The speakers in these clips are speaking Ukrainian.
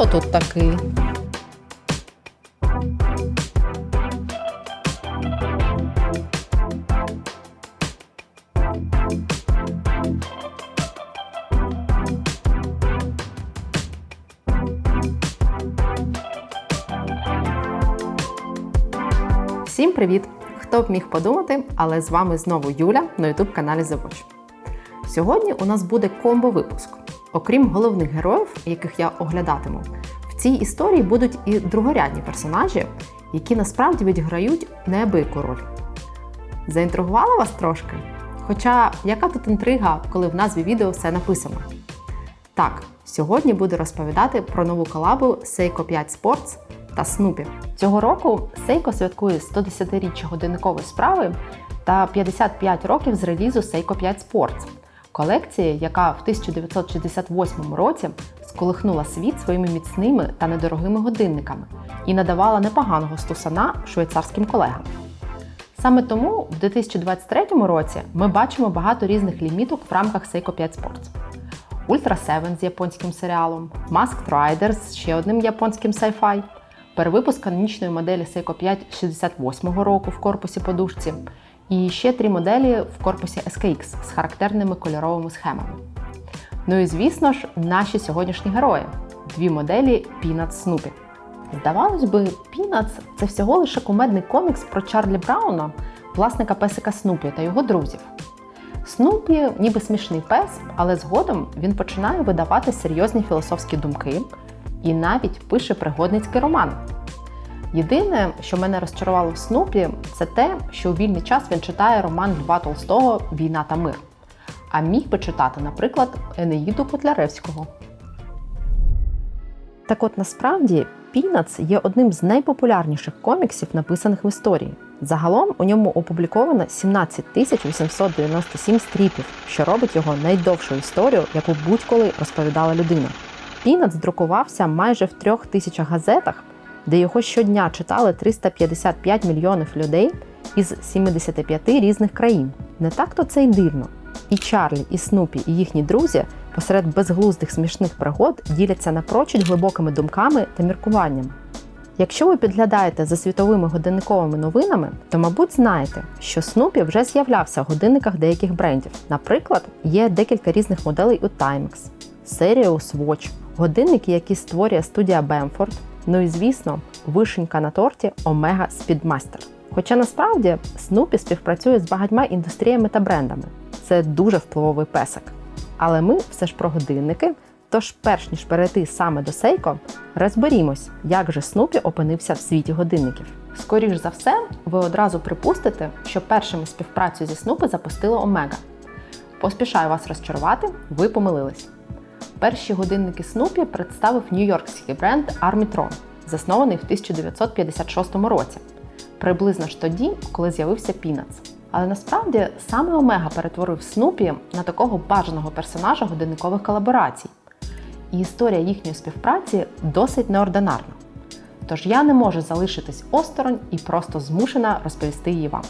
хто тут такий? Всім привіт! Хто б міг подумати, але з вами знову Юля на youtube каналі Watch. Сьогодні у нас буде комбо-випуск. Окрім головних героїв, яких я оглядатиму, в цій історії будуть і другорядні персонажі, які насправді відграють неабияку роль. Заінтригувала вас трошки? Хоча яка тут інтрига, коли в назві відео все написано? Так, сьогодні буду розповідати про нову колабу Seiko 5 Sports та Snoopy. Цього року Seiko святкує 110-річчя годинникової справи та 55 років з релізу Seiko 5 Sports – колекції, яка в 1968 році сколихнула світ своїми міцними та недорогими годинниками і надавала непоганого стусана швейцарським колегам. Саме тому в 2023 році ми бачимо багато різних ліміток в рамках Seiko 5 Sports. Ultra 7 з японським серіалом, Masked Rider з ще одним японським sci-fi, перевипуск канонічної моделі Seiko 5 68 року в корпусі подушці, і ще три моделі в корпусі SKX з характерними кольоровими схемами. Ну і звісно ж, наші сьогоднішні герої дві моделі Peanuts Snoopy. Здавалось би, Peanuts – це всього лише кумедний комікс про Чарлі Брауна, власника песика Снупі та його друзів. Снупі ніби смішний пес, але згодом він починає видавати серйозні філософські думки і навіть пише пригодницький роман. Єдине, що мене розчарувало в Снупі, це те, що у вільний час він читає роман Льва Толстого Війна та мир. А міг би читати, наприклад, Енеїду Котляревського. Так от насправді Peanuts є одним з найпопулярніших коміксів, написаних в історії. Загалом у ньому опубліковано 17 тисяч 897 стріпів, що робить його найдовшою історією, яку будь-коли розповідала людина. Peanuts друкувався майже в трьох тисячах газетах, де його щодня читали 355 мільйонів людей із 75 різних країн. Не так то це й дивно. І Чарлі, і Снупі, і їхні друзі посеред безглуздих смішних пригод діляться напрочуд глибокими думками та міркуваннями. Якщо ви підглядаєте за світовими годинниковими новинами, то, мабуть, знаєте, що Снупі вже з'являвся в годинниках деяких брендів. Наприклад, є декілька різних моделей у Timex, Sirius Watch, годинники, які створює студія Bamford, ну і звісно, вишенька на торті Omega Speedmaster. Хоча насправді Снупі співпрацює з багатьма індустріями та брендами. Це дуже впливовий песик. Але ми все ж про годинники. Тож, перш ніж перейти саме до Сейко, розберімось, як же Снупі опинився в світі годинників. Скоріш за все, ви одразу припустите, що першими співпрацю зі Снупи запустила Омега. Поспішаю вас розчарувати, ви помилились. Перші годинники Снупі представив нью-йоркський бренд Armitron, заснований в 1956 році, приблизно ж тоді, коли з'явився Peanuts. Але насправді саме Омега перетворив Снупі на такого бажаного персонажа годинникових колаборацій. І історія їхньої співпраці досить неординарна. Тож я не можу залишитись осторонь і просто змушена розповісти її вам.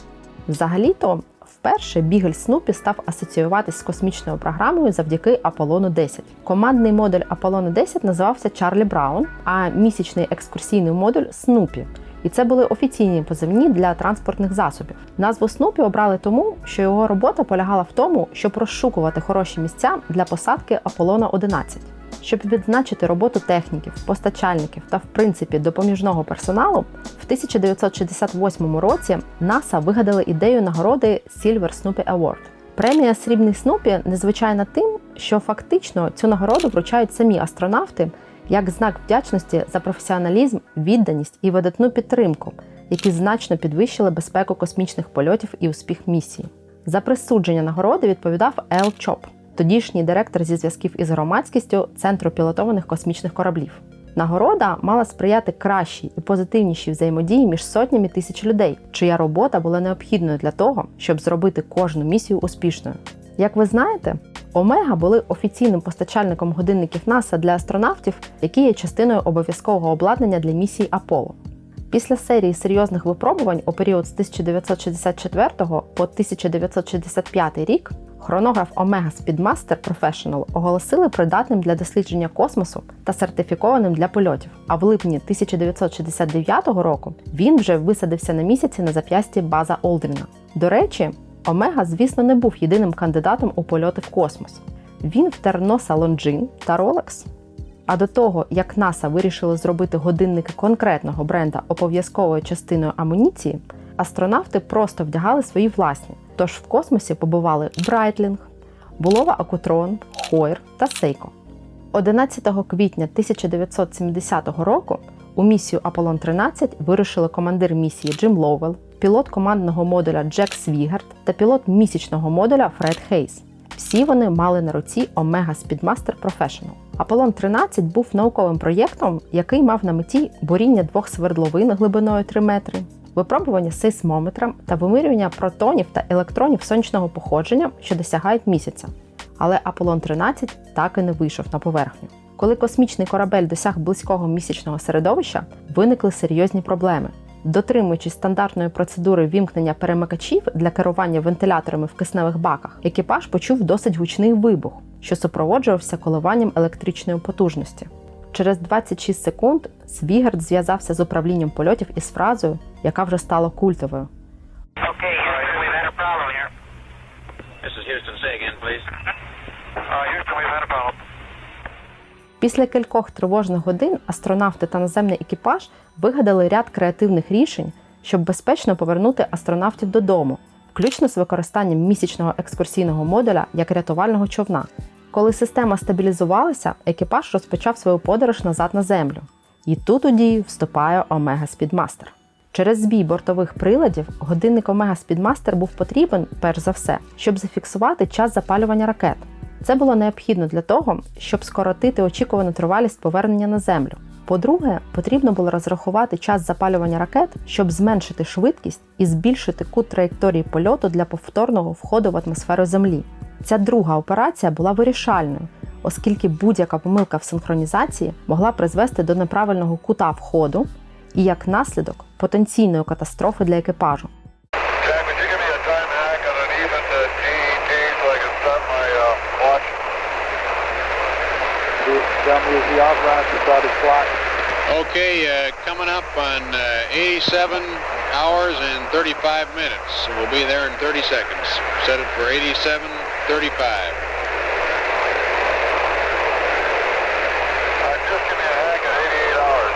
Взагалі-то, вперше бігель Снупі став асоціюватись з космічною програмою завдяки Аполлону 10. Командний модуль Аполлону 10 називався Чарлі Браун, а місячний екскурсійний модуль Снупі. І це були офіційні позивні для транспортних засобів. Назву Снупі обрали тому, що його робота полягала в тому, щоб розшукувати хороші місця для посадки Аполлона 11. Щоб відзначити роботу техніків, постачальників та, в принципі, допоміжного персоналу, в 1968 році НАСА вигадали ідею нагороди Silver Snoopy Award. Премія Срібний Снупі незвичайна тим, що фактично цю нагороду вручають самі астронавти як знак вдячності за професіоналізм, відданість і видатну підтримку, які значно підвищили безпеку космічних польотів і успіх місії. За присудження нагороди відповідав Ел Чоп, тодішній директор зі зв'язків із громадськістю Центру пілотованих космічних кораблів. Нагорода мала сприяти кращій і позитивнішій взаємодії між сотнями тисяч людей, чия робота була необхідною для того, щоб зробити кожну місію успішною. Як ви знаєте, Омега були офіційним постачальником годинників НАСА для астронавтів, які є частиною обов'язкового обладнання для місії Аполло. Після серії серйозних випробувань у період з 1964 по 1965 рік Хронограф Omega Speedmaster Professional оголосили придатним для дослідження космосу та сертифікованим для польотів. А в липні 1969 року він вже висадився на місяці на зап'ясті база Олдріна. До речі, Омега, звісно, не був єдиним кандидатом у польоти в космос. Він втер носа Longines та Rolex. А до того, як НАСА вирішили зробити годинники конкретного бренда обов'язковою частиною амуніції, астронавти просто вдягали свої власні. Тож в космосі побували Breitling, Булова Акутрон, Хойер та Сейко. 11 квітня 1970 року у місію Аполлон 13 вирушили командир місії Джим Лоуелл, пілот командного модуля Джек Свігард та пілот місячного модуля Фред Хейс. Всі вони мали на руці Omega Speedmaster Professional. Аполлон 13 був науковим проєктом, який мав на меті буріння двох свердловин глибиною 3 метри, випробування сейсмометром та вимирювання протонів та електронів сонячного походження, що досягають місяця. Але Аполлон 13 так і не вийшов на поверхню. Коли космічний корабель досяг близького місячного середовища, виникли серйозні проблеми. Дотримуючись стандартної процедури вімкнення перемикачів для керування вентиляторами в кисневих баках, екіпаж почув досить гучний вибух, що супроводжувався коливанням електричної потужності. Через 26 секунд Свігард зв'язався з управлінням польотів із фразою, яка вже стала культовою. Uh. Після кількох тривожних годин астронавти та наземний екіпаж вигадали ряд креативних рішень, щоб безпечно повернути астронавтів додому, включно з використанням місячного екскурсійного модуля як рятувального човна. Коли система стабілізувалася, екіпаж розпочав свою подорож назад на землю. І тут у дію вступає Omega Speedmaster. Через збій бортових приладів годинник Omega Speedmaster був потрібен, перш за все, щоб зафіксувати час запалювання ракет. Це було необхідно для того, щоб скоротити очікувану тривалість повернення на землю. По-друге, потрібно було розрахувати час запалювання ракет, щоб зменшити швидкість і збільшити кут траєкторії польоту для повторного входу в атмосферу Землі. Ця друга операція була вирішальною, оскільки будь-яка помилка в синхронізації могла призвести до неправильного кута входу і як наслідок потенційної катастрофи для екіпажу. Uh. Okay, uh, coming up on uh, 87 hours and 35 minutes. We'll be there in 30 seconds. Set it for 87, 35. Uh, just give me a hack at 88 hours.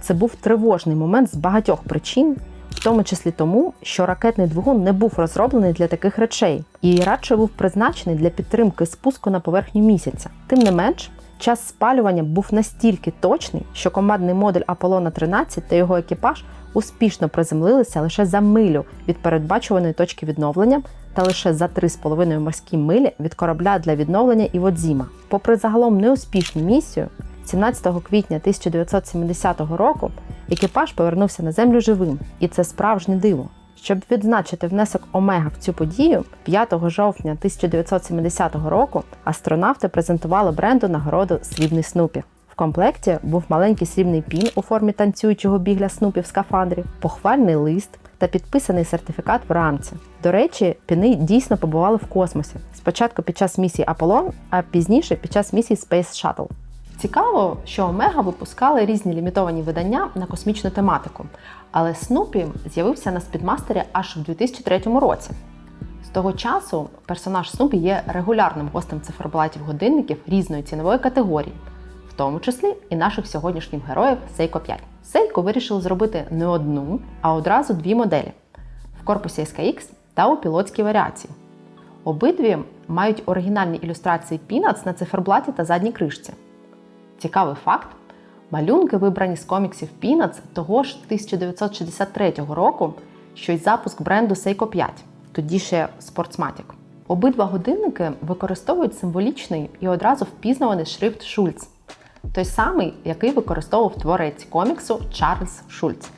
Це був тривожний момент з багатьох причин, в тому числі тому, що ракетний двигун не був розроблений для таких речей і радше був призначений для підтримки спуску на поверхню місяця. Тим не менш, час спалювання був настільки точний, що командний модуль Аполлона 13 та його екіпаж успішно приземлилися лише за милю від передбачуваної точки відновлення та лише за 3,5 морські милі від корабля для відновлення Іводзіма. Попри загалом неуспішну місію, 17 квітня 1970 року екіпаж повернувся на землю живим, і це справжнє диво. Щоб відзначити внесок Омега в цю подію, 5 жовтня 1970 року астронавти презентували бренду нагороду Срібний Снупі. Комплекті був маленький срібний пін у формі танцюючого бігля Снупі в скафандрі, похвальний лист та підписаний сертифікат в рамці. До речі, піни дійсно побували в космосі. Спочатку під час місії Аполлон, а пізніше під час місії Space Shuttle. Цікаво, що Омега випускали різні лімітовані видання на космічну тематику, але Снупі з'явився на спідмастері аж в 2003 році. З того часу персонаж Снупі є регулярним гостем циферблатів годинників різної цінової категорії, тому числі і наших сьогоднішніх героїв Seiko 5. Seiko вирішили зробити не одну, а одразу дві моделі в корпусі SKX та у пілотській варіації. Обидві мають оригінальні ілюстрації Peanuts на циферблаті та задній кришці. Цікавий факт: малюнки вибрані з коміксів Peanuts того ж 1963 року, що й запуск бренду Seiko 5, тоді ще Sportsmatic. Обидва годинники використовують символічний і одразу впізнаваний шрифт Шульц, той самий, який використовував творець коміксу Чарльз Шульц.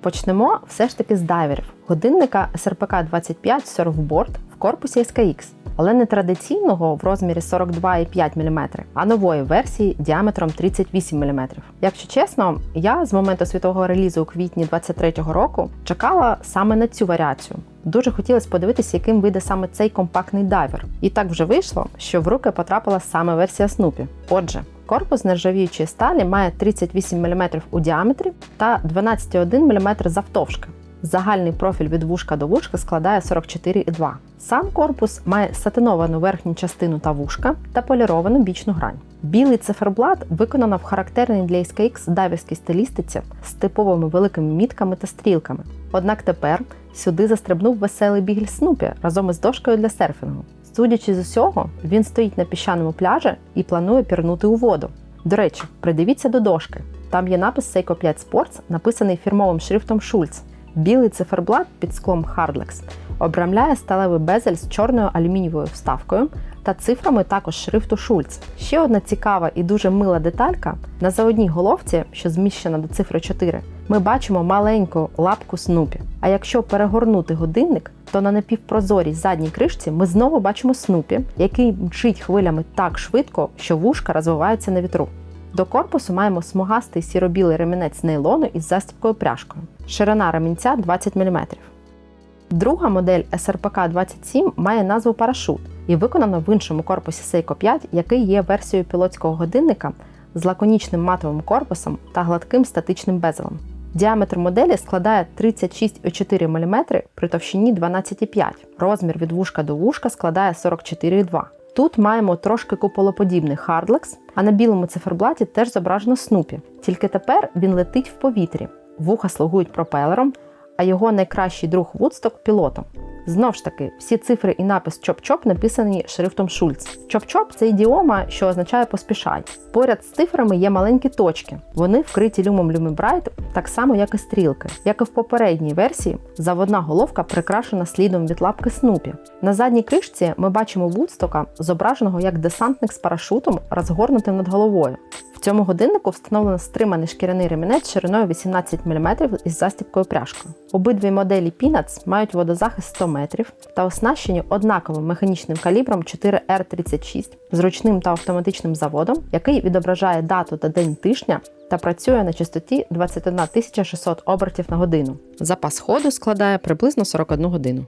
Почнемо все ж таки з дайверів. Годинника SRPK 25 Surfboard в корпусі SKX. але не традиційного в розмірі 42,5 мм, а нової версії діаметром 38 мм. Якщо чесно, я з моменту світового релізу у квітні 23-го року чекала саме на цю варіацію. Дуже хотілося подивитися, яким вийде саме цей компактний дайвер. І так вже вийшло, що в руки потрапила саме версія Снупі. Отже, корпус нержавіючої сталі має 38 мм у діаметрі та 12,1 мм завтовшки. Загальний профіль від вушка до вушка складає 44,2. Сам корпус має сатиновану верхню частину та вушка та поліровану бічну грань. Білий циферблат виконано в характерній для SKX дайверській стилістиці з типовими великими мітками та стрілками. Однак тепер сюди застрибнув веселий бігль Снупі разом із дошкою для серфінгу. Судячи з усього, він стоїть на піщаному пляжі і планує пірнути у воду. До речі, придивіться до дошки. Там є напис Seiko 5 Sports, написаний фірмовим шрифтом Schulz. Білий циферблат під склом Hardlex обрамляє сталевий безель з чорною алюмінієвою вставкою та цифрами також шрифту Schulz. Ще одна цікава і дуже мила деталька: на заводній головці, що зміщена до цифри 4, ми бачимо маленьку лапку Снупі. А якщо перегорнути годинник, то на напівпрозорій задній кришці ми знову бачимо Снупі, який мчить хвилями так швидко, що вушка розвиваються на вітру. До корпусу маємо смугастий сіро-білий ремінець нейлону із застібкою пряжкою. Ширина ремінця 20 мм. Друга модель SRPK 27 має назву парашут і виконана в іншому корпусі Seiko 5, який є версією пілотського годинника з лаконічним матовим корпусом та гладким статичним безелем. Діаметр моделі складає 36,4 мм при товщині 12,5. Розмір від вушка до вушка складає 44,2. Тут маємо трошки куполоподібний хардлекс, а на білому циферблаті теж зображено Снупі. Тільки тепер він летить в повітрі. Вуха слугують пропелером, а його найкращий друг Вудсток пілотом. Знов ж таки, всі цифри і напис Чоп-Чоп написані шрифтом Schulz. Чоп-Чоп це ідіома, що означає поспішай. Поряд з цифрами є маленькі точки. Вони вкриті люмом Lumibright так само, як і стрілки. Як і в попередній версії, заводна головка прикрашена слідом від лапки Снупі. На задній кришці ми бачимо Вудстока, зображеного як десантник з парашутом, розгорнутим над головою. В цьому годиннику встановлено стриманий шкіряний ремінець шириною 18 мм із застібкою пряжкою. Обидві моделі Peanuts мають водозахист 100 метрів та оснащені однаковим механічним калібром 4R36 з ручним та автоматичним заводом, який відображає дату та день тижня та працює на частоті 21 600 обертів на годину. Запас ходу складає приблизно 41 годину.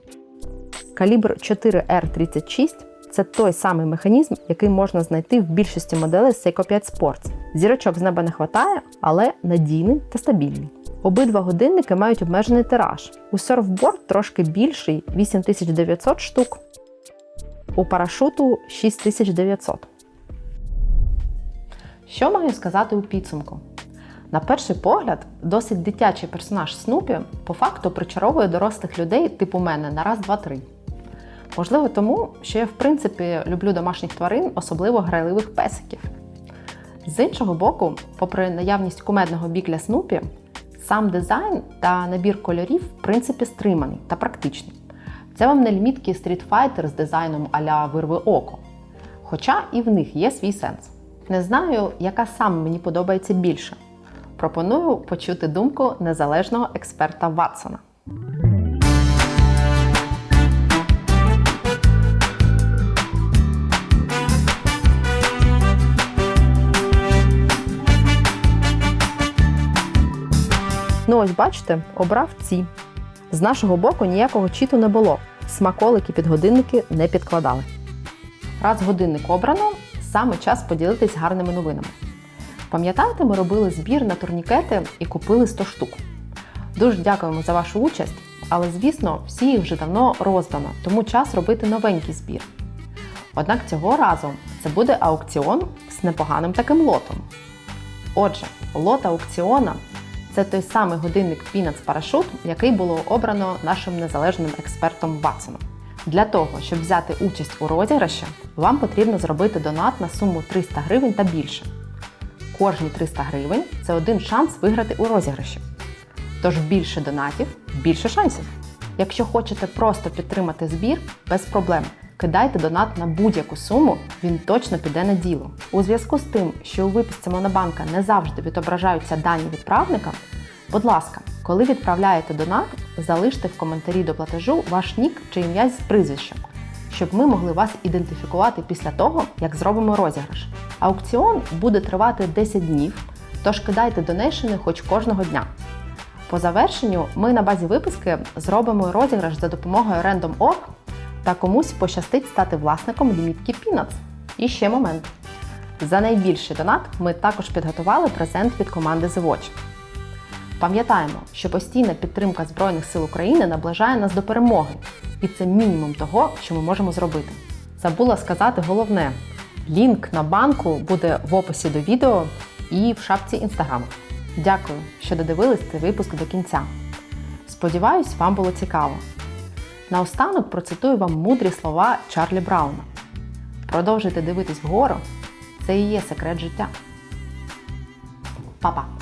Калібр 4R36 це той самий механізм, який можна знайти в більшості моделей Seiko 5 Sports. Зірочок з неба не вистачає, але надійний та стабільний. Обидва годинники мають обмежений тираж. У Surfboard трошки більший 8900 штук, у парашуту 6900. Що маю сказати у підсумку? На перший погляд, досить дитячий персонаж Снупі по факту причаровує дорослих людей типу мене на раз, два, три. Можливо, тому, що я в принципі люблю домашніх тварин, особливо грайливих песиків. З іншого боку, попри наявність кумедного бікля Снупі, сам дизайн та набір кольорів в принципі стриманий та практичний. Це вам не лімітки Street Fighter з дизайном а-ля вирви око. Хоча і в них є свій сенс. Не знаю, яка саме мені подобається більше. Пропоную почути думку незалежного експерта Ватсона. Ну, ось бачите, обрав ці. З нашого боку ніякого чіту не було. Смаколики під годинники не підкладали. Раз годинник обрано, саме час поділитись гарними новинами. Пам'ятаєте, ми робили збір на турнікети і купили 100 штук. Дуже дякуємо за вашу участь, але звісно, всі їх вже давно роздано, тому час робити новенький збір. Однак цього разу це буде аукціон з непоганим таким лотом. Отже, лот аукціона це той самий годинник Peanuts Parachute, який було обрано нашим незалежним експертом Ватсоном. Для того, щоб взяти участь у розіграші, вам потрібно зробити донат на суму 300 гривень та більше. Кожні 300 гривень це один шанс виграти у розіграші. Тож більше донатів, більше шансів. Якщо хочете просто підтримати збір, без проблем. Кидайте донат на будь-яку суму, він точно піде на діло. У зв'язку з тим, що у виписці Монобанка не завжди відображаються дані відправника, будь ласка, коли відправляєте донат, залиште в коментарі до платежу ваш нік чи ім'я з прізвищем. щоб ми могли вас ідентифікувати після того, як зробимо розіграш. Аукціон буде тривати 10 днів, тож кидайте донейшени хоч кожного дня. По завершенню ми на базі виписки зробимо розіграш за допомогою Random.org та комусь пощастить стати власником лімітки Peanuts. І ще момент. За найбільший донат ми також підготували презент від команди The Watch. Пам'ятаємо, що постійна підтримка Збройних сил України наближає нас до перемоги, і це мінімум того, що ми можемо зробити. Забула сказати головне: лінк на банку буде в описі до відео і в шапці інстаграму. Дякую, що додивились цей випуск до кінця. Сподіваюсь, вам було цікаво. Наостанок процитую вам мудрі слова Чарлі Брауна: продовжуйте дивитись вгору, це і є секрет життя. Па-па!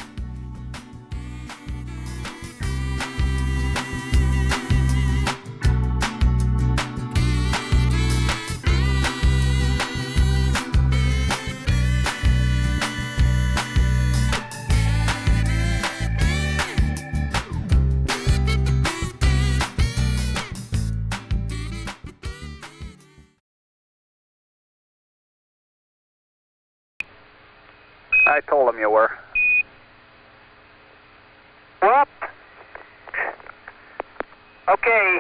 I told him you were. Well, okay,